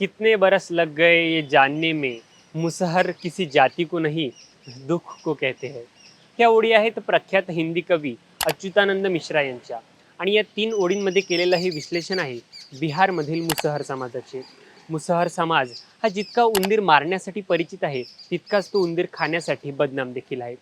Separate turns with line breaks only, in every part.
कितने बरस लग गए ये जानने में? मुसहर किसी जाति को नहीं दुःख को कहते हैं। ह्या ओळी आहेत प्रख्यात हिंदी कवी अच्युतानंद मिश्रा यांच्या. आणि या तीन ओळींमध्ये केलेलं हे विश्लेषण आहे बिहारमधील मुसहर समाजाचे. मुसहर समाज हा जितका उंदीर मारण्यासाठी परिचित आहे तितकाच तो उंदीर खाण्यासाठी बदनाम देखील आहे.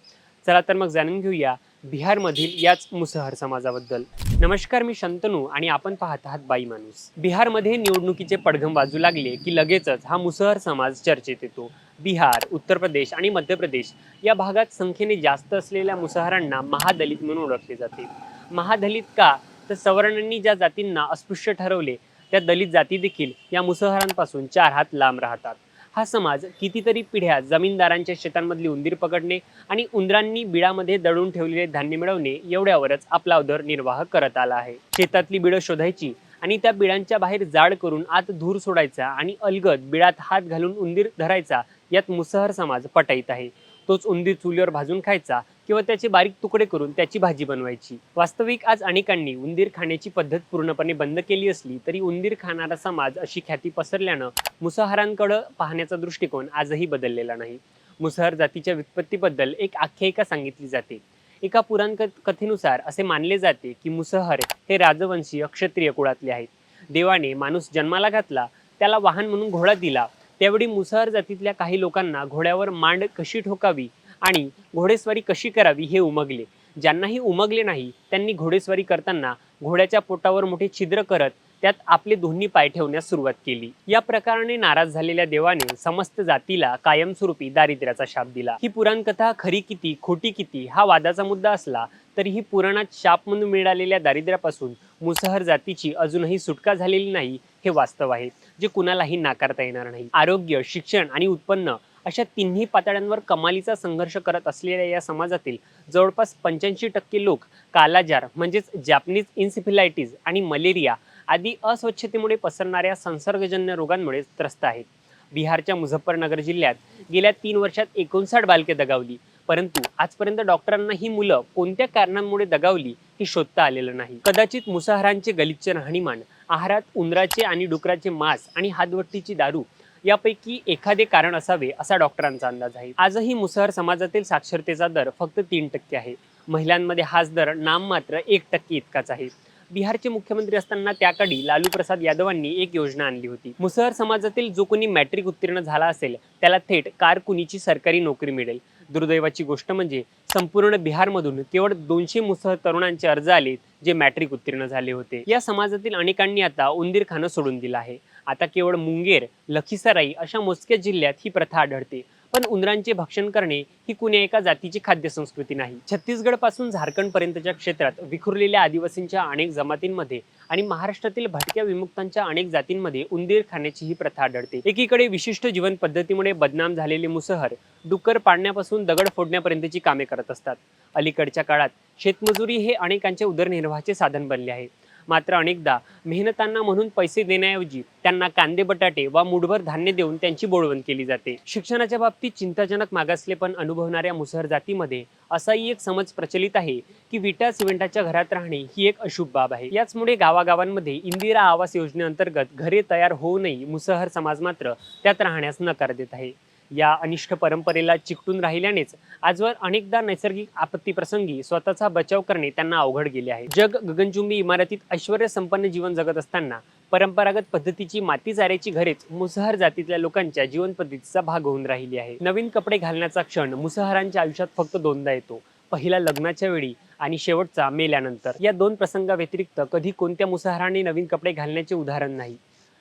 चला तर मग जाणून घेऊया बिहारमधील याच मुसहर समाजाबद्दल. नमस्कार मी शंतनू आणि आपण पाहत आहात बाई माणूस. बिहारमध्ये निवडणुकीचे पडघम बाजू लागले की लगेचच हा मुसहर समाज चर्चेत येतो. बिहार उत्तर प्रदेश आणि मध्य प्रदेश या भागात संख्येने जास्त असलेल्या मुसहरांना महादलित म्हणून ओळखले जाते. महादलित का? तर सवर्णांनी ज्या जातींना अस्पृश्य ठरवले त्या दलित जाती देखील या मुसहरांपासून चार हात लांब राहतात. हा समाज कितीतरी पिढ्या जमीनदारांच्या शेतांमधली उंदीर पकडणे आणि उंदरांनी बिळामध्ये दडून ठेवलेले धान्य मिळवणे एवढ्यावरच आपला उदरनिर्वाह करत आला आहे. शेतातली बिडं शोधायची आणि त्या बिळांच्या बाहेर जाड करून आत धूर सोडायचा आणि अलगद बिळात हात घालून उंदीर धरायचा यात मुसहर समाज पटाईत आहे. तोच उंदीर चुलीवर भाजून खायचा किंवा त्याचे बारीक तुकडे करून त्याची भाजी बनवायची. वास्तविक आज अनेकांनी उंदीर खाण्याची पद्धत पूर्णपणे बंद केली असली तरी उंदीर खाणारा समाज अशी ख्याती पसरल्यानं मुसहरांकडं पाहण्याचा दृष्टिकोन आजही बदललेला नाही. मुसहर जातीच्या व्युत्पत्तीबद्दल एक आख्यायिका सांगितली जाते. एका पुराण कथेनुसार असे मानले जाते की मुसहर हे राजवंशी क्षत्रिय कुळातले आहेत. देवाने माणूस जन्माला घातला त्याला वाहन म्हणून घोडा दिला त्यावेळी मुसहर जातीतल्या काही लोकांना घोड्यावर मांड कशी ठोकावी आणि घोडेस्वारी कशी करावी हे उमगले. ज्यांनाही उमगले नाही त्यांनी घोडेस्वारी करताना घोड्याच्या पोटावर मोठे छिद्र करत त्यात आपले दोन्ही पाय ठेवण्यास सुरुवात केली. या प्रकाराने नाराज झालेल्या देवाने समस्त जातीला कायमस्वरूपी दारिद्र्याचा शाप दिला. ही पुराणकथा खरी किती खोटी किती हा वादाचा मुद्दा असला तरी ही पुराणात शाप म्हणून मिळालेल्या दारिद्र्यापासून मुसहर जातीची अजूनही सुटका झालेली नाही हे वास्तव आहे जे कुणालाही नाकारता येणार नाही. आरोग्य शिक्षण आणि उत्पन्न अशा तिन्ही पातळ्यांवर कमालीचा संघर्ष करत असलेल्या या समाजातील जवळपास पंच्याऐंशी टक्के लोक कालाजार म्हणजेच जॅपनीज इन्सिफिलायटीज आणि मलेरिया आदी अस्वच्छतेमुळे पसरणाऱ्या संसर्गजन्य रोगांमुळे त्रस्त आहेत. बिहारच्या मुझफ्फरनगर जिल्ह्यात गेल्या तीन वर्षात एकोणसाठ बालके दगावली परंतु आजपर्यंत डॉक्टरांना ही मुलं कोणत्या कारणांमुळे दगावली हे शोधता आलेलं नाही. कदाचित मुसाहरांचे गलिच्छ राहणीमान आहारात उंदराचे आणि डुकराचे मांस आणि हातवट्टीची दारू यापैकी एखादे कारण असावे असा डॉक्टरांचा अंदाज आहे. आजही मुसहर समाजातील साक्षरतेचा दर फक्त तीन टक्के आहे. महिलांमध्ये हाच दर नाममात्र एक टक्के इतकाच आहे. बिहारचे मुख्यमंत्री असताना त्याकाळी लालू प्रसाद यादवांनी एक योजना आणली होती. मुसहर समाजातील जो कोणी मॅट्रिक उत्तीर्ण झाला असेल त्याला थेट कारकुनीची सरकारी नोकरी मिळेल. दुर्दैवाची गोष्ट म्हणजे संपूर्ण बिहारमधून केवळ दोनशे मुसहर तरुणांचे अर्ज आले जे मॅट्रिक उत्तीर्ण झाले होते. या समाजातील अनेकांनी आता उंदीर खाणं सोडून दिलं आहे. आता केवळ मुंगेर लखीसराई अशा मोजक्या जिल्ह्यात ही प्रथा आढळते. पण उंदरांचे भक्षण करणे ही कुण्या एका जातीची खाद्य संस्कृती नाही. छत्तीसगडपासून झारखंड पर्यंतच्या क्षेत्रात विखुरलेल्या आदिवासींच्या अनेक जमातींमध्ये आणि महाराष्ट्रातील भटक्या विमुक्तांच्या अनेक जातींमध्ये उंदीर खाण्याची ही प्रथा आढळते. एकीकडे विशिष्ट जीवन पद्धतीमुळे बदनाम झालेले मुसहर डुक्कर पाडण्यापासून दगड फोडण्यापर्यंतची कामे करत असतात. अलीकडच्या काळात शेतमजुरी हे अनेकांच्या उदरनिर्वाहाचे साधन बनले आहे. मात्र अनेकदा मेहनतांना म्हणून पैसे देण्याऐवजी त्यांना कांदे बटाटे वा मुठभर धान्य देऊन त्यांची बोळवण केली जाते. शिक्षणाच्या बाबतीत चिंताजनक मागासलेपण अनुभवणाऱ्या मुसहर जातीमध्ये असाही एक समज प्रचलित आहे की विटा सिमेंटाच्या घरात राहणे ही एक अशुभ बाब आहे. याचमुळे गावागावांमध्ये इंदिरा आवास योजनेअंतर्गत घरे तयार होऊनही मुसहर समाज मात्र त्यात राहण्यास नकार देत आहे. या अनिष्ट परंपरेला चिकटून राहिल्यानेच आजवर अनेकदा नैसर्गिक आपत्तीप्रसंगी स्वतःचा बचाव करणे त्यांना अवघड गेले आहे. जग गगनचुंबी इमारतीत ऐश्वर संपन्न जीवन जगत असताना परंपरागत पद्धतीची माती चाऱ्याची घरेच मुसहर जातीतल्या लोकांच्या जीवन पद्धतीचा भाग होऊन राहिली आहे. नवीन कपडे घालण्याचा क्षण मुसहरांच्या आयुष्यात फक्त दोनदा येतो. पहिला लग्नाच्या वेळी आणि शेवटचा मेल्यानंतर. या दोन प्रसंगाव्यतिरिक्त कधी कोणत्या मुसहराने नवीन कपडे घालण्याचे उदाहरण नाही.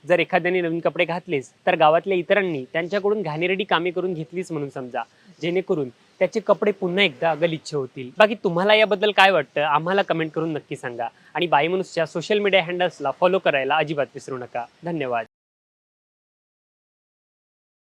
जर एखाद्याने नवीन कपडे घातलेच तर गावातल्या इतरांनी त्यांच्याकडून घाणेरडी कामे करून घेतलीच म्हणून समजा. जेणेकरून त्याचे कपडे पुन्हा एकदा गलिच्छ होतील. बाकी तुम्हाला याबद्दल काय वाटतं? आम्हाला कमेंट करून नक्की सांगा. आणि बाई सोशल मीडिया हँडल्सला फॉलो करायला अजिबात विसरू नका. धन्यवाद.